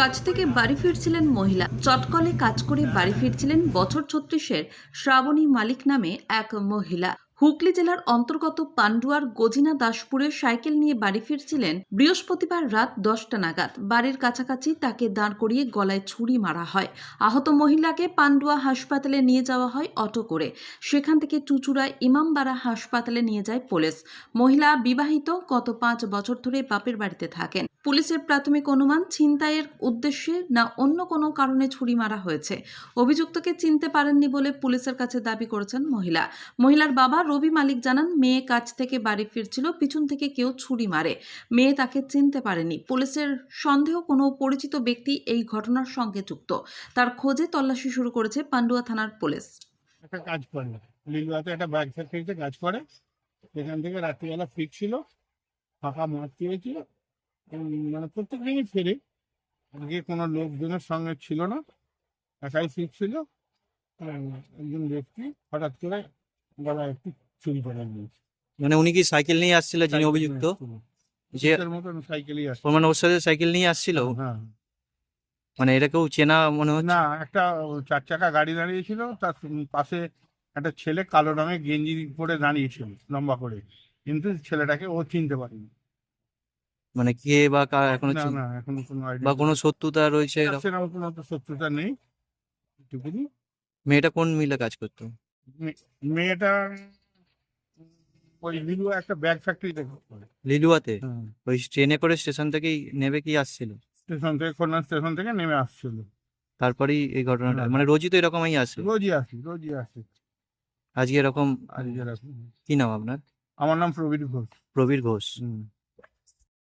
কাজ থেকে বাড়ি ফিরছিলেন মহিলা। চটকলে কাজ করে বাড়ি ফিরছিলেন বছর ছত্রিশের শ্রাবণী মালিক নামে এক মহিলা। হুগলি জেলার অন্তর্গত পান্ডুয়ার গজিনা দাসপুরে সাইকেল নিয়ে বাড়ি ফিরছিলেন বৃহস্পতিবার রাত দশটা নাগাদ। বাড়ির কাছাকাছি তাকে দাঁড় করিয়ে গলায় ছুরি মারা হয়। আহত মহিলাকে পান্ডুয়া হাসপাতালে নিয়ে যাওয়া হয় অটো করে। সেখান থেকে চুচুড়ায় ইমামবাড়া হাসপাতালে নিয়ে যায় পুলিশ। মহিলা বিবাহিত, গত পাঁচ বছর ধরে বাপের বাড়িতে থাকেন। পুলিশের প্রাথমিক অনুমান ছিনতাইয়ের উদ্দেশ্যে না অন্য কোনো কারণে ছুরি মারা হয়েছে। অভিযুক্তকে চিনতে পারেননি বলে পুলিশের কাছে দাবি করেছেন মহিলা। মহিলার বাবা রবি মালিক জানান, মেয়ে কাজ থেকে বাড়ি ফিরছিল, পিছন থেকে কেউ ছুরি মারে। মেয়ে তাকে চিনতে পারেনি। পুলিশের সন্দেহ কোনো পরিচিত ব্যক্তি এই ঘটনার সঙ্গে যুক্ত। তার খোঁজে তল্লাশি শুরু করেছে পান্ডুয়া থানার পুলিশ। একটা কাজ লিলুয়াতে একটা ব্যাগ ফ্যাক্টরিতে কাজ করে। সেখান থেকে রাত্রিবেলা ফাঁকা মানে প্রত্যেক দিনই ফেরে কোনো লোকজনের সঙ্গে ছিল না। একাই ফিরছিল। একজন ব্যক্তি হঠাৎ করে গলায় একটু চুরি করে নিয়েছে মানে উনি কি সাইকেল নিয়ে আসছিল যিনি অভিযুক্ত? যে মতন সাইকেলই আসছে মানে ওর সাথে সাইকেল নিয়ে আসছিল? হ্যাঁ মানে এটা কেউ চেনা মনে হচ্ছে? না একটা চার চাকা গাড়ি দাঁড়িয়েছিল তার পাশে একটা ছেলে কালো রঙের গেঞ্জি পরে দাঁড়িয়েছিল লম্বা করে। কিন্তু ছেলেটাকে ও চিনতে পারেনি। মানে কে বা কার এখনও না না এখনও কোনো idea বা। কোনো শত্রুতা রয়েছে? সেরকম কোনো তো শত্রুতা নেই। মেয়েটা কোন মিলে কাজ করতো? মেয়েটা ওই লিলু একটা ব্যাগ ফ্যাক্টরিতে লিলুয়াতে? ওই ট্রেনে করে স্টেশন থেকেই নেবে কি আসছিল? স্টেশন থেকে খুলনা স্টেশন থেকে নেমে আসছিল। তারপরেই এই ঘটনাটা হ্যাঁ। মানে রোজই তো এরকমই আসে? রোজই আসি রোজই আসি। আজকে এরকম আজকে এরকম। কি নাম আপনার? আমার নাম প্রবীর ঘোষ। প্রবীর ঘোষ।